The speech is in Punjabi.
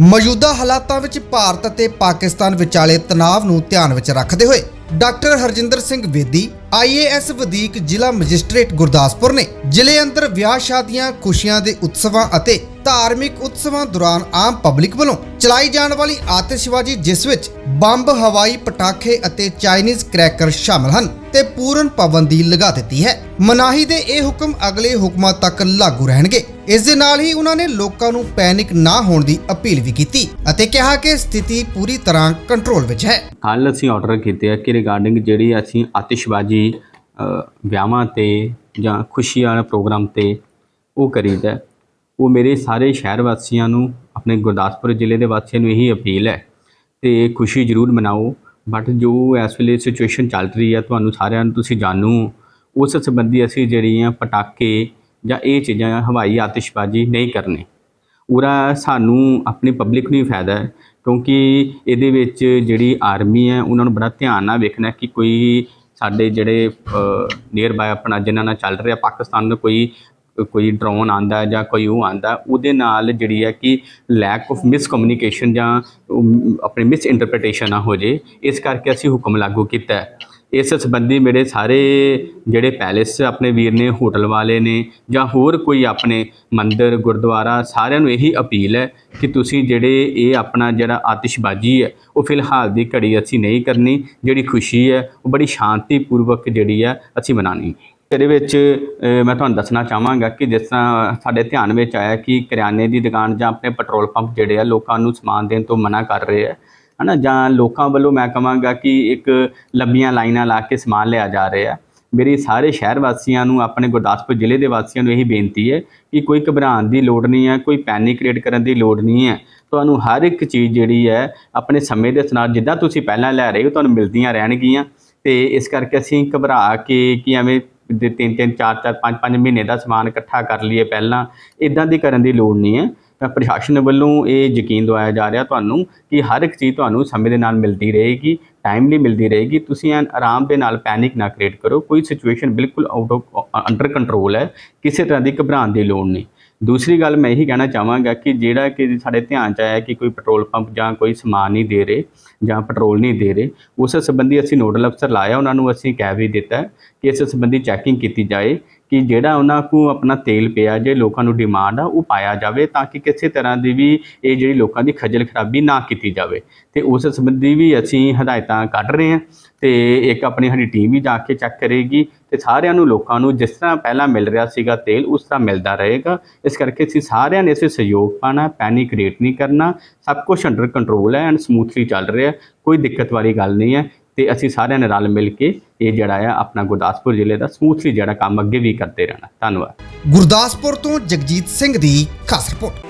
ਮੌਜੂਦਾ ਹਾਲਾਤਾਂ ਵਿੱਚ ਭਾਰਤ ਅਤੇ ਪਾਕਿਸਤਾਨ ਵਿਚਾਲੇ ਤਣਾਅ ਨੂੰ ਧਿਆਨ ਵਿੱਚ ਰੱਖਦੇ ਹੋਏ ਡਾਕਟਰ ਹਰਜਿੰਦਰ ਸਿੰਘ ਵੇਦੀ ਆਈਏਐਸ ਵਧੀਕ ਜ਼ਿਲ੍ਹਾ ਮੈਜਿਸਟ੍ਰੇਟ ਗੁਰਦਾਸਪੁਰ ਨੇ ਜ਼ਿਲ੍ਹੇ ਅੰਦਰ ਵਿਆਹ ਸ਼ਾਦੀਆਂ, ਖੁਸ਼ੀਆਂ ਦੇ ਉਤਸਵਾਂ ਅਤੇ ਧਾਰਮਿਕ ਉਤਸਵਾਂ ਦੌਰਾਨ ਆਮ ਪਬਲਿਕ ਵੱਲੋਂ ਚਲਾਈ ਜਾਣ ਵਾਲੀ ਆਤਿਸ਼ਬਾਜ਼ੀ ਜਿਸ ਵਿੱਚ ਬੰਬ, ਹਵਾਈ, ਪਟਾਖੇ ਅਤੇ ਚਾਈਨੀਜ਼ ਕ੍ਰੈਕਰ ਸ਼ਾਮਲ ਹਨ। ਤੇ ਪੂਰਨ ਪਾਬੰਦੀ ਲਗਾ ਦਿੱਤੀ ਹੈ। ਮਨਾਹੀ ਦੇ ਇਹ ਹੁਕਮ ਅਗਲੇ ਹੁਕਮਾਂ ਤੱਕ ਲਾਗੂ ਰਹਿਣਗੇ। ਇਸ ਦੇ ਨਾਲ ਹੀ ਉਹਨਾਂ ਨੇ ਲੋਕਾਂ ਨੂੰ ਪੈਨਿਕ ਨਾ ਹੋਣ ਦੀ ਅਪੀਲ ਵੀ ਕੀਤੀ ਅਤੇ ਕਿਹਾ ਕਿ ਸਥਿਤੀ ਪੂਰੀ ਤਰ੍ਹਾਂ ਕੰਟਰੋਲ ਵਿੱਚ ਹੈ। ਕੱਲ੍ਹ ਅਸੀਂ ਆਰਡਰ ਕੀਤੇ ਆ ਕਿ ਰਿਗਾਰਡਿੰਗ ਜਿਹੜੀ ਅਸੀਂ ਆਤਿਸ਼ਬਾਜ਼ੀ ਵਿਆਹਾਂ ਤੇ ਜਾਂ ਖੁਸ਼ੀ ਵਾਲੇ ਪ੍ਰੋਗਰਾਮ ਤੇ ਉਹ ਕਰੀਦਾ ਉਹ ਮੇਰੇ ਸਾਰੇ ਸ਼ਹਿਰ ਵਾਸੀਆਂ ਨੂੰ, ਆਪਣੇ ਗੁਰਦਾਸਪੁਰ ਜ਼ਿਲ੍ਹੇ ਦੇ ਵਾਸੀਆਂ ਨੂੰ ਇਹੀ ਅਪੀਲ ਹੈ ਤੇ ਖੁਸ਼ੀ ਜ਼ਰੂਰ ਮਨਾਓ। ਬਟ ਜੋ ਇਸ ਵੇਲੇ ਸਿਚੁਏਸ਼ਨ ਚੱਲ ਰਹੀ ਹੈ, ਤੁਹਾਨੂੰ ਸਾਰਿਆਂ ਨੂੰ ਤੁਸੀਂ ਜਾਣੂ। ਉਸ ਸੰਬੰਧੀ ਅਸੀਂ ਜਿਹੜੀਆਂ ਪਟਾਕੇ ਜਾਂ ਇਹ ਚੀਜ਼ਾਂ, ਹਵਾਈ ਆਤਿਸ਼ਬਾਜ਼ੀ ਨਹੀਂ ਕਰਨੀ। ਉਹਦਾ ਸਾਨੂੰ ਆਪਣੀ ਪਬਲਿਕ ਨੂੰ ਹੀ ਫਾਇਦਾ ਹੈ, ਕਿਉਂਕਿ ਇਹਦੇ ਵਿੱਚ ਜਿਹੜੀ ਆਰਮੀ ਹੈ, ਉਹਨਾਂ ਨੂੰ ਬੜਾ ਧਿਆਨ ਨਾਲ ਵੇਖਣਾ ਕਿ ਕੋਈ ਸਾਡੇ ਜਿਹੜੇ ਨੀਅਰ ਬਾਏ ਆਪਣਾ ਜਿਨ੍ਹਾਂ ਨਾਲ ਚੱਲ ਰਿਹਾ, ਪਾਕਿਸਤਾਨ ਦਾ ਕੋਈ ਕੋਈ ਡਰੋਨ ਆਂਦਾ ਜਾਂ ਕੋਈ ਉਹ ਆਂਦਾ ਉਹਦੇ ਨਾਲ ਜਿਹੜੀ ਹੈ ਕਿ ਲੈਕ ਆਫ ਮਿਸਕਮਿਊਨੀਕੇਸ਼ਨ ਜਾਂ ਆਪਣੇ ਆਪਣੀ ਮਿਸ ਇੰਟਰਪ੍ਰੀਟੇਸ਼ਨ ਨਾ ਹੋ ਜੇ। ਇਸ ਕਰਕੇ ਅਸੀਂ ਹੁਕਮ ਲਾਗੂ ਕੀਤਾ ਇਸ ਸੰਬੰਧੀ ਮੇਰੇ ਸਾਰੇ ਜਿਹੜੇ ਪੈਲੇਸ ਆਪਣੇ ਵੀਰ ਨੇ ਹੋਟਲ ਵਾਲੇ ਨੇ ਜਾਂ ਹੋਰ ਕੋਈ ਆਪਣੇ ਮੰਦਿਰ, ਗੁਰਦੁਆਰਾ ਸਾਰਿਆਂ ਨੂੰ ਇਹੀ ਅਪੀਲ ਹੈ ਕਿ ਤੁਸੀਂ ਜਿਹੜੇ ਇਹ ਆਪਣਾ ਜਿਹੜਾ ਆਤਿਸ਼ਬਾਜ਼ੀ ਹੈ, ਉਹ ਫਿਲਹਾਲ ਦੀ ਘੜੀ ਅਸੀਂ ਨਹੀਂ ਕਰਨੀ। ਜਿਹੜੀ ਖੁਸ਼ੀ ਹੈ, ਉਹ ਬੜੀ ਸ਼ਾਂਤੀਪੂਰਵਕ ਜਿਹੜੀ ਹੈ, ਅਸੀਂ ਮਨਾਣੀ ਇਹਦੇ ਵਿੱਚ ਮੈਂ ਤੁਹਾਨੂੰ ਦੱਸਣਾ ਚਾਹਾਂਗਾ ਕਿ ਜਿਸ ਤਰ੍ਹਾਂ ਸਾਡੇ ਧਿਆਨ ਵਿੱਚ ਆਇਆ ਕਿ ਕਰਿਆਨੇ ਦੀ ਦੁਕਾਨ ਜਾਂ ਆਪਣੇ ਪੈਟਰੋਲ ਪੰਪ ਜਿਹੜੇ ਆ, ਲੋਕਾਂ ਨੂੰ ਸਮਾਨ ਦੇਣ ਤੋਂ ਮਨਾ ਕਰ ਰਹੇ ਆ, ਹਨਾ? ਜਾਂ ਲੋਕਾਂ ਵੱਲੋਂ ਮੈਂ ਕਹਾਂਗਾ ਕਿ ਇੱਕ ਲੰਬੀਆਂ ਲਾਈਨਾਂ ਲਾ ਕੇ ਸਮਾਨ ਲਿਆ ਜਾ ਰਿਹਾ ਮੇਰੀ ਸਾਰੇ ਸ਼ਹਿਰ ਵਾਸੀਆਂ ਨੂੰ, ਆਪਣੇ ਗੁਰਦਾਸਪੁਰ ਜ਼ਿਲ੍ਹੇ ਦੇ ਵਾਸੀਆਂ ਨੂੰ ਇਹੀ ਬੇਨਤੀ ਹੈ ਕਿ ਕੋਈ ਘਬਰਾਉਣ ਦੀ ਲੋੜ ਨਹੀਂ ਹੈ, ਕੋਈ ਪੈਨਿਕ ਕ੍ਰੀਏਟ ਕਰਨ ਦੀ ਲੋੜ ਨਹੀਂ ਹੈ। ਤੁਹਾਨੂੰ ਹਰ ਇੱਕ ਚੀਜ਼ ਜਿਹੜੀ ਹੈ, ਆਪਣੇ ਸਮੇਂ ਦੇ ਨਾਲ ਜਿੱਦਾਂ ਤੁਸੀਂ ਪਹਿਲਾਂ ਲੈ ਰਹੇ ਹੋ, ਤੁਹਾਨੂੰ ਮਿਲਦੀਆਂ ਰਹਿਣਗੀਆਂ। ਤੇ ਇਸ ਕਰਕੇ ਅਸੀਂ ਘਬਰਾ ਕੇ ਕਿ ਐਵੇਂ ਦੇ ਤਿੰਨ ਤਿੰਨ, ਚਾਰ ਚਾਰ, ਪੰਜ ਪੰਜ ਮਹੀਨੇ ਦਾ ਸਮਾਨ ਇਕੱਠਾ ਕਰ ਲਈਏ ਪਹਿਲਾਂ ਇਦਾਂ ਦੀ ਕਰਨ ਦੀ ਲੋੜ ਨਹੀਂ ਹੈ। ਤਾਂ ਪ੍ਰਸ਼ਾਸਨ ਵੱਲੋਂ ਇਹ ਯਕੀਨ ਦਵਾਇਆ ਜਾ ਰਿਹਾ ਤੁਹਾਨੂੰ ਕਿ ਹਰ ਇੱਕ ਚੀਜ਼ ਤੁਹਾਨੂੰ ਸਮੇਂ ਦੇ ਨਾਲ ਮਿਲਦੀ ਰਹੇਗੀ ਟਾਈਮਲੀ ਮਿਲਦੀ ਰਹੇਗੀ। ਤੁਸੀਂ ਐਨ ਆਰਾਮ ਦੇ ਨਾਲ ਪੈਨਿਕ ਨਾ ਕ੍ਰੀਏਟ ਕਰੋ। ਕੋਈ ਸਿਚੁਏਸ਼ਨ ਬਿਲਕੁਲ ਆਊਟ ਆਫ ਅੰਡਰ ਕੰਟਰੋਲ ਹੈ। ਕਿਸੇ ਤਰ੍ਹਾਂ ਦੀ ਘਬਰਾਉਣ ਦੀ ਲੋੜ ਨਹੀਂ। ਦੂਸਰੀ ਗੱਲ ਮੈਂ ਇਹੀ ਕਹਿਣਾ ਚਾਹਾਂਗਾ ਕਿ ਜਿਹੜਾ ਕਿ ਸਾਡੇ ਧਿਆਨ ਚ ਆਇਆ ਕਿ ਕੋਈ ਪੈਟਰੋਲ ਪੰਪ ਜਾਂ ਕੋਈ ਸਮਾਨ ਨਹੀਂ ਦੇ ਰਹੇ ਜਾਂ ਪੈਟਰੋਲ ਨਹੀਂ ਦੇ ਰਹੇ, ਉਸ ਸੰਬੰਧੀ ਅਸੀਂ ਨੋਡਲ ਅਫਸਰ ਲਾਇਆ, ਉਹਨਾਂ ਨੂੰ ਅਸੀਂ ਕਹਿ ਵੀ ਦਿੱਤਾ ਕਿ ਇਸ ਸੰਬੰਧੀ ਚੈਕਿੰਗ ਕੀਤੀ ਜਾਏ ਕਿ ਜਿਹੜਾ ਉਹਨਾਂ ਕੋ ਆਪਣਾ ਤੇਲ ਪਿਆ, ਜੇ ਲੋਕਾਂ ਨੂੰ ਡਿਮਾਂਡ ਆ, ਉਹ ਪਾਇਆ ਜਾਵੇ ਤਾਂ ਕਿ ਕਿਸੇ ਤਰ੍ਹਾਂ ਦੀ ਵੀ ਇਹ ਜਿਹੜੀ ਲੋਕਾਂ ਦੀ ਖੱਜਲ ਖਰਾਬੀ ਨਾ ਕੀਤੀ ਜਾਵੇ। ਤੇ ਉਸ ਸੰਬੰਧੀ ਵੀ ਅਸੀਂ ਹਦਾਇਤਾਂ ਕੱਢ ਰਹੇ ਹਾਂ ਤੇ ਇੱਕ ਆਪਣੀ ਸਾਡੀ ਟੀਮ ਵੀ ਜਾ ਕੇ ਚੈੱਕ ਕਰੇਗੀ ਤੇ ਸਾਰਿਆਂ ਨੂੰ, ਲੋਕਾਂ ਨੂੰ ਜਿਸ ਤਰ੍ਹਾਂ ਪਹਿਲਾਂ ਮਿਲ ਰਿਹਾ ਸੀਗਾ ਤੇਲ, ਉਸ ਤਰ੍ਹਾਂ ਮਿਲਦਾ ਰਹੇਗਾ। ਇਸ ਕਰਕੇ ਅਸੀਂ ਸਾਰਿਆਂ ਨੇ ਇਸ ਵਿੱਚ ਸਹਿਯੋਗ ਪਾਣਾ ਪੈਨਿਕ ਕ੍ਰੀਏਟ ਨਹੀਂ ਕਰਨਾ। ਸਭ ਕੁਝ ਅੰਡਰ ਕੰਟਰੋਲ ਹੈ ਐਂਡ ਸਮੂਥਲੀ ਚੱਲ ਰਿਹਾ ਕੋਈ ਦਿੱਕਤ ਵਾਲੀ ਗੱਲ ਨਹੀਂ ਹੈ। ਤੇ ਅਸੀਂ ਸਾਰਿਆਂ ਨੇ ਰਲ ਮਿਲ ਕੇ ਇਹ ਜਿਹੜਾ ਆ ਆਪਣਾ ਗੁਰਦਾਸਪੁਰ ਜ਼ਿਲ੍ਹੇ ਦਾ ਸਮੂਥਲੀ ਜਿਹੜਾ ਕੰਮ ਅੱਗੇ ਵੀ ਕਰਦੇ ਰਹਿਣਾ। ਧੰਨਵਾਦ। ਗੁਰਦਾਸਪੁਰ ਤੋਂ ਜਗਜੀਤ ਸਿੰਘ ਦੀ ਖਾਸ ਰਿਪੋਰਟ।